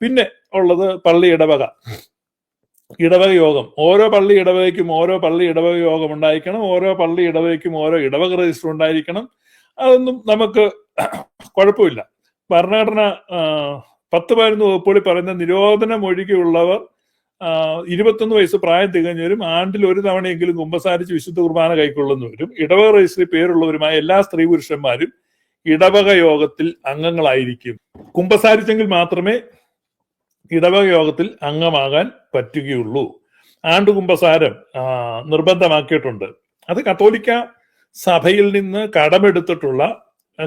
പിന്നെ ഉള്ളത് പള്ളി ഇടവക. ഇടവക യോഗം. ഓരോ പള്ളി ഇടവകയ്ക്കും ഓരോ പള്ളി ഇടവക യോഗം ഉണ്ടായിരിക്കണം. ഓരോ പള്ളി ഇടവകയ്ക്കും ഓരോ ഇടവക രജിസ്റ്റർ ഉണ്ടായിരിക്കണം. അതൊന്നും നമുക്ക് കുഴപ്പമില്ല. ഭരണഘടന പത്ത് പതിനൊന്ന് വകുപ്പുകളിൽ പറയുന്ന നിരോധനം ഒഴികെയുള്ളവർ ഇരുപത്തൊന്ന് വയസ്സ് പ്രായം തികഞ്ഞവരും ആണ്ടിൽ ഒരു തവണയെങ്കിലും കുമ്പസാരിച്ച് വിശുദ്ധ കുർബാന കൈക്കൊള്ളുന്നവരും ഇടവക രജിസ്റ്ററിൽ പേരുള്ളവരുമായ എല്ലാ സ്ത്രീ പുരുഷന്മാരും ഇടവക യോഗത്തിൽ അംഗങ്ങളായിരിക്കും. കുമ്പസാരിച്ചെങ്കിൽ മാത്രമേ ഇടവക യോഗത്തിൽ അംഗമാകാൻ പറ്റുകയുള്ളൂ. ആണ്ട് കുമ്പസാരം നിർബന്ധമാക്കിയിട്ടുണ്ട്. അത് കത്തോലിക്ക സഭയിൽ നിന്ന് കടമെടുത്തിട്ടുള്ള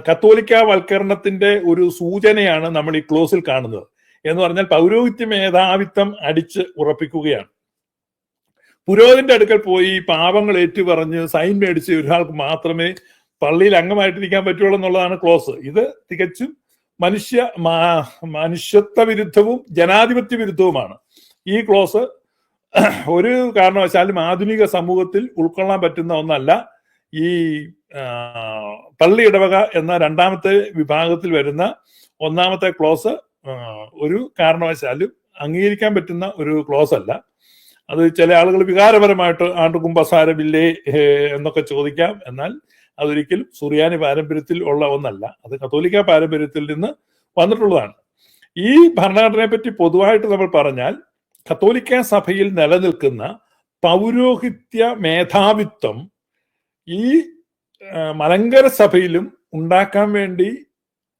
കത്തോലിക്ക വൽക്കരണത്തിന്റെ ഒരു സൂചനയാണ് നമ്മൾ ഈ ക്ലോസിൽ കാണുന്നത്. എന്ന് പറഞ്ഞാൽ പൗരോഹിത്യ മേധാവിത്വം അടിച്ച് ഉറപ്പിക്കുകയാണ്. പുരോഹിതന്റെ അടുക്കൽ പോയി പാപങ്ങൾ ഏറ്റുപറഞ്ഞ് സൈൻ മേടിച്ച് ഒരാൾക്ക് മാത്രമേ പള്ളിയിൽ അംഗമായിട്ടിരിക്കാൻ പറ്റുള്ളൂ എന്നുള്ളതാണ് ക്ലോസ്. ഇത് തികച്ചും മനുഷ്യ മനുഷ്യത്വ വിരുദ്ധവും ജനാധിപത്യ വിരുദ്ധവുമാണ് ഈ ക്ലോസ് ഒരു കാരണവശാലും ആധുനിക സമൂഹത്തിൽ ഉൾക്കൊള്ളാൻ പറ്റുന്ന ഒന്നല്ല. ഈ പള്ളി ഇടവക എന്ന രണ്ടാമത്തെ വിഭാഗത്തിൽ വരുന്ന ഒന്നാമത്തെ ക്ലോസ് ഒരു കാരണവശാലും അംഗീകരിക്കാൻ പറ്റുന്ന ഒരു ക്ലോസ് അല്ല. അത് ചില ആളുകൾ വികാരപരമായിട്ട് ആണ്ടുകുംഭസാരമില്ലേ എന്നൊക്കെ ചോദിക്കാം. എന്നാൽ അതൊരിക്കലും സുറിയാനി പാരമ്പര്യത്തിൽ ഉള്ള ഒന്നല്ല. അത് കത്തോലിക്ക പാരമ്പര്യത്തിൽ നിന്ന് വന്നിട്ടുള്ളതാണ്. ഈ ഭരണഘടനയെ പറ്റി പൊതുവായിട്ട് നമ്മൾ പറഞ്ഞാൽ കത്തോലിക്ക സഭയിൽ നിലനിൽക്കുന്ന പൗരോഹിത്യ മേധാവിത്വം ഈ മലങ്കര സഭയിലും ഉണ്ടാക്കാൻ വേണ്ടി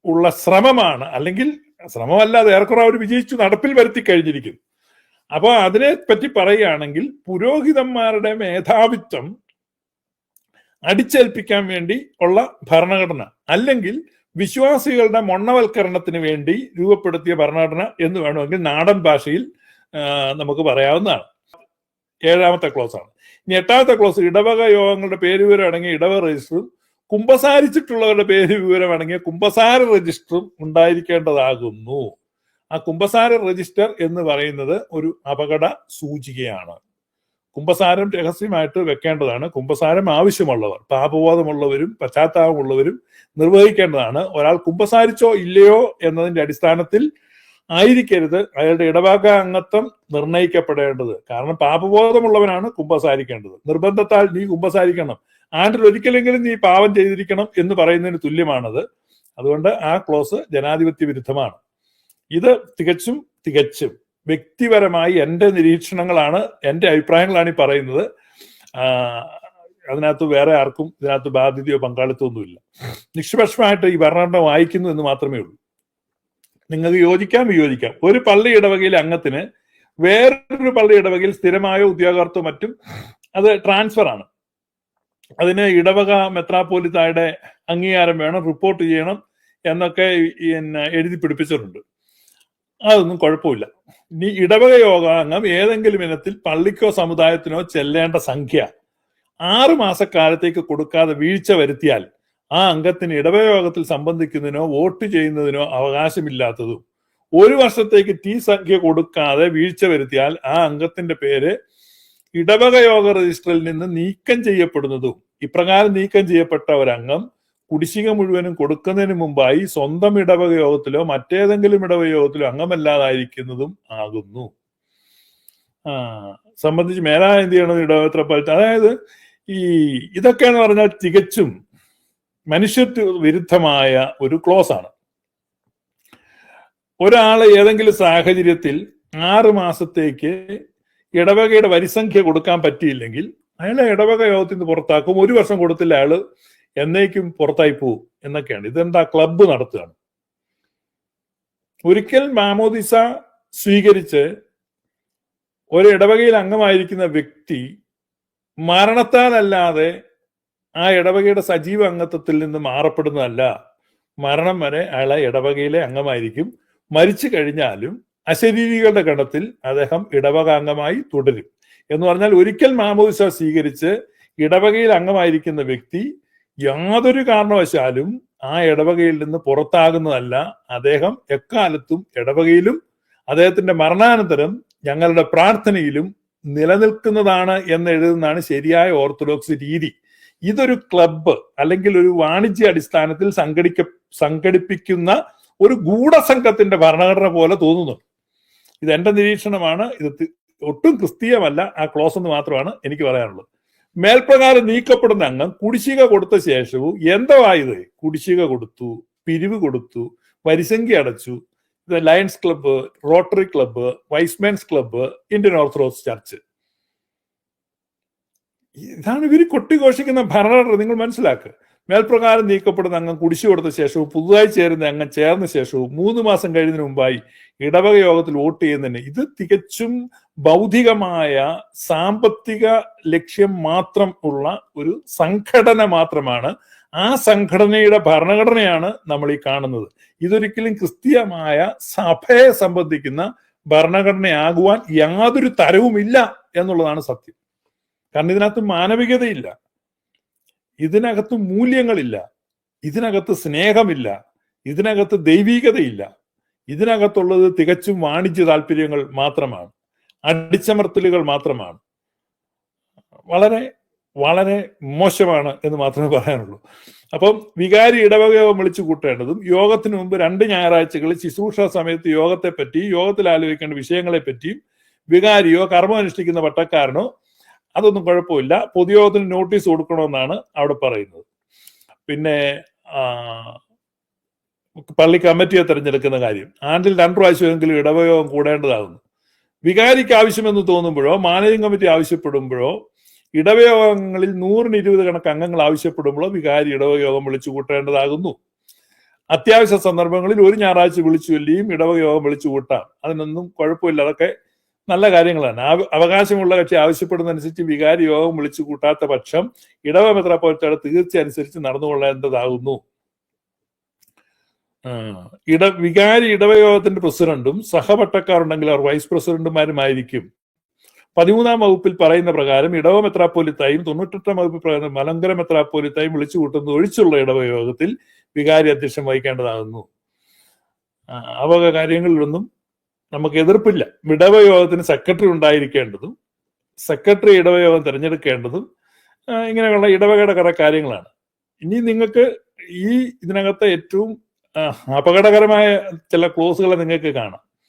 ഉള്ള ശ്രമമാണ്. അല്ലെങ്കിൽ ശ്രമമല്ലാതെ ഏറെക്കുറെ അവർ വിജയിച്ചു നടപ്പിൽ വരുത്തി കഴിഞ്ഞിരിക്കുന്നു. അപ്പോൾ അതിനെ പറ്റി പറയുകയാണെങ്കിൽ പുരോഹിതന്മാരുടെ മേധാവിത്വം അടിച്ചേൽപ്പിക്കാൻ വേണ്ടി ഉള്ള ഭരണഘടന അല്ലെങ്കിൽ വിശ്വാസികളുടെ മൊണ്ണവൽക്കരണത്തിന് വേണ്ടി രൂപപ്പെടുത്തിയ ഭരണഘടന എന്ന് വേണമെങ്കിൽ നാടൻ ഭാഷയിൽ നമുക്ക് പറയാവുന്നതാണ്. ഏഴാമത്തെ ക്ലോസ് ആണ്. ഇനി എട്ടാമത്തെ ക്ലോസ് ഇടവക യോഗങ്ങളുടെ പേര് വിവരം അടങ്ങിയ ഇടവ രജിസ്റ്ററും കുംഭസാരിച്ചിട്ടുള്ളവരുടെ പേര് വിവരം അടങ്ങിയ കുംഭസാര രജിസ്റ്ററും ഉണ്ടായിരിക്കേണ്ടതാകുന്നു. ആ കുംഭസാര രജിസ്റ്റർ എന്ന് പറയുന്നത് ഒരു അപകട സൂചികയാണ്. കുമ്പസാരം രഹസ്യമായിട്ട് വെക്കേണ്ടതാണ്. കുംഭസാരം ആവശ്യമുള്ളവർ പാപബോധമുള്ളവരും പശ്ചാത്താപമുള്ളവരും നിർവഹിക്കേണ്ടതാണ്. ഒരാൾ കുംഭസാരിച്ചോ ഇല്ലയോ എന്നതിന്റെ അടിസ്ഥാനത്തിൽ ആയിരിക്കരുത്. അയാളുടെ ഇടവക അംഗത്വം നിർണയിക്കപ്പെടേണ്ടത് കാരണം പാപബോധമുള്ളവനാണ് കുംഭസാരിക്കേണ്ടത്. നിർബന്ധത്താൽ നീ കുംഭസാരിക്കണം. ആണ്ടിൽ ഒരിക്കലെങ്കിലും നീ പാപം ചെയ്തിരിക്കണം എന്ന് പറയുന്നതിന് തുല്യമാണത്. അതുകൊണ്ട് ആ ക്ലോസ് ജനാധിപത്യ വിരുദ്ധമാണ് ഇത് തികച്ചും തികച്ചും വ്യക്തിപരമായി എന്റെ നിരീക്ഷണങ്ങളാണ് എന്റെ അഭിപ്രായങ്ങളാണ് ഈ പറയുന്നത്. അതിനകത്ത് വേറെ ആർക്കും ഇതിനകത്ത് ബാധ്യതയോ പങ്കാളിത്തമൊന്നുമില്ല നിഷ്പക്ഷമായിട്ട് ഈ ഭരണഘടന വായിക്കുന്നു എന്ന് മാത്രമേ ഉള്ളൂ. നിങ്ങൾക്ക് യോജിക്കാം വിയോജിക്കാം. ഒരു പള്ളി ഇടവകയിലെ അംഗത്തിന് വേറൊരു പള്ളി ഇടവകയിൽ സ്ഥിരമായ ഉദ്യോഗാർത്ഥോ മറ്റും അത് ട്രാൻസ്ഫർ ആണ്. അതിന് ഇടവക മെത്രാപ്പോലിത്തായുടെ അംഗീകാരം വേണം റിപ്പോർട്ട് ചെയ്യണം എന്നൊക്കെ എഴുതി പിടിപ്പിച്ചിട്ടുണ്ട്. അതൊന്നും കുഴപ്പമില്ല. ഇനി ഇടവക യോഗാംഗം ഏതെങ്കിലും ഇനത്തിൽ പള്ളിക്കോ സമുദായത്തിനോ ചെല്ലേണ്ട സംഖ്യ ആറ് മാസക്കാലത്തേക്ക് കൊടുക്കാതെ വീഴ്ച വരുത്തിയാൽ ആ അംഗത്തിന് ഇടവയോഗത്തിൽ സംബന്ധിക്കുന്നതിനോ വോട്ട് ചെയ്യുന്നതിനോ അവകാശമില്ലാത്തതും ഒരു വർഷത്തേക്ക് ടി സംഖ്യ കൊടുക്കാതെ വീഴ്ച വരുത്തിയാൽ ആ അംഗത്തിന്റെ പേര് ഇടവക യോഗ രജിസ്റ്ററിൽ നിന്ന് നീക്കം ചെയ്യപ്പെടുന്നതും ഇപ്രകാരം നീക്കം ചെയ്യപ്പെട്ട ഒരംഗം കുടിശ്ശിക മുഴുവനും കൊടുക്കുന്നതിന് മുമ്പായി സ്വന്തം ഇടവക യോഗത്തിലോ മറ്റേതെങ്കിലും ഇടവക യോഗത്തിലോ അംഗമല്ലാതായിരിക്കുന്നതും ആകുന്നു. ആ സംബന്ധിച്ച് മേലാ എന്ത് ചെയ്യണം? ഇടവത്ര അതായത് ഈ ഇതൊക്കെയെന്ന് പറഞ്ഞാൽ തികച്ചും മനുഷ്യത്വ വിരുദ്ധമായ ഒരു ക്ലോസ് ആണ്. ഒരാൾ ഏതെങ്കിലും സാഹചര്യത്തിൽ ആറ് മാസത്തേക്ക് ഇടവകയുടെ വരിസംഖ്യ കൊടുക്കാൻ പറ്റിയില്ലെങ്കിൽ അയാളെ ഇടവക യോഗത്തിൽ നിന്ന് പുറത്താക്കും. ഒരു വർഷം കൊടുത്തില്ല. അയാൾ എന്നേക്കും പുറത്തായി പോവും എന്നൊക്കെയാണ്. ഇതെന്താ? ക്ലബ്ബ് നടത്തുകയാണ്. ഒരിക്കൽ മാമോദിസ സ്വീകരിച്ച് ഒരു ഇടവകയിൽ അംഗമായിരിക്കുന്ന വ്യക്തി മരണത്താലല്ലാതെ ആ ഇടവകയുടെ സജീവ അംഗത്വത്തിൽ നിന്ന് മാറപ്പെടുന്നതല്ല. മരണം വരെ അയാളെ ഇടവകയിലെ അംഗമായിരിക്കും. മരിച്ചു കഴിഞ്ഞാലും അശരീരികളുടെ ഗണത്തിൽ അദ്ദേഹം ഇടവക അംഗമായി തുടരും. എന്ന് പറഞ്ഞാൽ ഒരിക്കൽ മാമോദിസ സ്വീകരിച്ച് ഇടവകയിൽ അംഗമായിരിക്കുന്ന വ്യക്തി യാതൊരു കാരണവശാലും ആ ഇടവകയിൽ നിന്ന് പുറത്താകുന്നതല്ല. അദ്ദേഹം എക്കാലത്തും ഇടവകയിലും അദ്ദേഹത്തിന്റെ മരണാനന്തരം ഞങ്ങളുടെ പ്രാർത്ഥനയിലും നിലനിൽക്കുന്നതാണ് എന്ന് എഴുതുന്നതാണ് ശരിയായ ഓർത്തഡോക്സ് രീതി. ഇതൊരു ക്ലബ്ബ് അല്ലെങ്കിൽ ഒരു വാണിജ്യ അടിസ്ഥാനത്തിൽ സംഘടിക്ക സംഘടിപ്പിക്കുന്ന ഒരു ഗൂഢസംഘത്തിന്റെ ഭരണഘടന പോലെ തോന്നുന്നു ഇത് എന്റെ നിരീക്ഷണമാണ്. ഇത് ഒട്ടും ക്രിസ്തീയമല്ല. ആ ക്ലോസ് എന്ന് മാത്രമാണ് എനിക്ക് പറയാനുള്ളത്. മേൽപ്രകാരം നീക്കപ്പെടുന്ന അംഗം കുടിശ്ശിക കൊടുത്ത ശേഷവും എന്തവായത്? കുടിശ്ശിക കൊടുത്തു പിരിവ് കൊടുത്തു വരിസംഖ്യ അടച്ചു. Lions Club Rotary Club Y's Men's Club Indian Orthodox Church. ഇതാണ് ഇവർ കൊട്ടിഘോഷിക്കുന്ന ഭരണഘടന. നിങ്ങൾ മനസ്സിലാക്കുക മേൽപ്രകാരം നീക്കപ്പെടുന്ന അംഗം കുടിശ്ശി കൊടുത്ത ശേഷവും പുതുതായി ചേരുന്ന അംഗം ചേർന്ന ശേഷവും മൂന്ന് മാസം കഴിയുന്നതിന് മുമ്പായി ഇടവക യോഗത്തിൽ വോട്ട് ചെയ്യുന്നതിന് ഇത് തികച്ചും ഭൗതികമായ സാമ്പത്തിക ലക്ഷ്യം മാത്രം ഉള്ള ഒരു സംഘടന മാത്രമാണ്. ആ സംഘടനയുടെ ഭരണഘടനയാണ് നമ്മൾ ഈ കാണുന്നത്. ഇതൊരിക്കലും ക്രിസ്തീയമായ സഭയെ സംബന്ധിക്കുന്ന ഭരണഘടനയാകുവാൻ യാതൊരു തരവുമില്ല എന്നുള്ളതാണ് സത്യം. കാരണം ഇതിനകത്ത് മാനവികതയില്ല. ഇതിനകത്ത് മൂല്യങ്ങളില്ല. ഇതിനകത്ത് സ്നേഹമില്ല. ഇതിനകത്ത് ദൈവീകതയില്ല. ഇതിനകത്തുള്ളത് തികച്ചും വാണിജ്യ താല്പര്യങ്ങൾ മാത്രമാണ്. അടിച്ചമർത്തലുകൾ മാത്രമാണ്. വളരെ വളരെ മോശമാണ് എന്ന് മാത്രമേ പറയാനുള്ളൂ. അപ്പം വികാരി ഇടവകയോഗം വിളിച്ചു കൂട്ടേണ്ടതും യോഗത്തിന് മുമ്പ് രണ്ട് ഞായറാഴ്ചകളിൽ ശുശ്രൂഷ സമയത്ത് യോഗത്തെപ്പറ്റി യോഗത്തിൽ ആലോചിക്കേണ്ട വിഷയങ്ങളെ പറ്റിയും വികാരിയോ കർമ്മം അനുഷ്ഠിക്കുന്ന പട്ടക്കാരനോ അതൊന്നും കുഴപ്പമില്ല. പൊതുയോഗത്തിന് നോട്ടീസ് കൊടുക്കണമെന്നാണ് അവിടെ പറയുന്നത്. പിന്നെ പള്ളി കമ്മിറ്റിയെ തെരഞ്ഞെടുക്കുന്ന കാര്യം. ആണ്ടിൽ രണ്ടു പ്രാവശ്യമെങ്കിലും ഇടവയോഗം കൂടേണ്ടതാകുന്നു. വികാരിക്ക് ആവശ്യമെന്ന് തോന്നുമ്പോഴോ മാനേജിംഗ് കമ്മിറ്റി ആവശ്യപ്പെടുമ്പോഴോ ഇടവയോഗങ്ങളിൽ നൂറിന് ഇരുപത് കണക്ക് അംഗങ്ങൾ ആവശ്യപ്പെടുമ്പോഴോ വികാരി ഇടവയോഗം വിളിച്ചു കൂട്ടേണ്ടതാകുന്നു. അത്യാവശ്യ സന്ദർഭങ്ങളിൽ ഒരു ഞായറാഴ്ച വിളിച്ചു ചൊല്ലിയും ഇടവയോഗം വിളിച്ചു കൂട്ടാം. അതിനൊന്നും കുഴപ്പമില്ല. അതൊക്കെ നല്ല കാര്യങ്ങളാണ്. അവകാശമുള്ള കക്ഷി ആവശ്യപ്പെടുന്നതനുസരിച്ച് വികാരി യോഗം വിളിച്ചു കൂട്ടാത്ത പക്ഷം ഇടവ മെത്രാപ്പോലത്തയുടെ തീർച്ച അനുസരിച്ച് നടന്നുകൊള്ളേണ്ടതാകുന്നു ഇട വികാരി ഇടവയോഗത്തിന്റെ പ്രസിഡന്റും സഹപട്ടക്കാരുണ്ടെങ്കിൽ അവർ വൈസ് പ്രസിഡന്റുമാരുമായിരിക്കും. പതിമൂന്നാം വകുപ്പിൽ പറയുന്ന പ്രകാരം ഇടവ മെത്രാപ്പോലിത്തായും തൊണ്ണൂറ്റെട്ടാം വകുപ്പിൽ പ്രകാരം മലങ്കര മെത്രാപ്പോലിത്തായും വിളിച്ചു കൂട്ടുന്നത് ഒഴിച്ചുള്ള ഇടവയോഗത്തിൽ വികാരി അധ്യക്ഷം വഹിക്കേണ്ടതാകുന്നു. അവക കാര്യങ്ങളിലൊന്നും നമുക്ക് എതിർപ്പില്ല. ഇടവയോഗത്തിന് സെക്രട്ടറി ഉണ്ടായിരിക്കേണ്ടതും സെക്രട്ടറി ഇടവയോഗം തിരഞ്ഞെടുക്കേണ്ടതും ഇങ്ങനെയുള്ള ഇടവകയുടെ കുറെ കാര്യങ്ങളാണ്. ഇനി നിങ്ങൾക്ക് ഈ ഇതിനകത്തെ ഏറ്റവും അപകടകരമായ ചില ക്ലോസുകളെ നിങ്ങൾക്ക് കാണാം.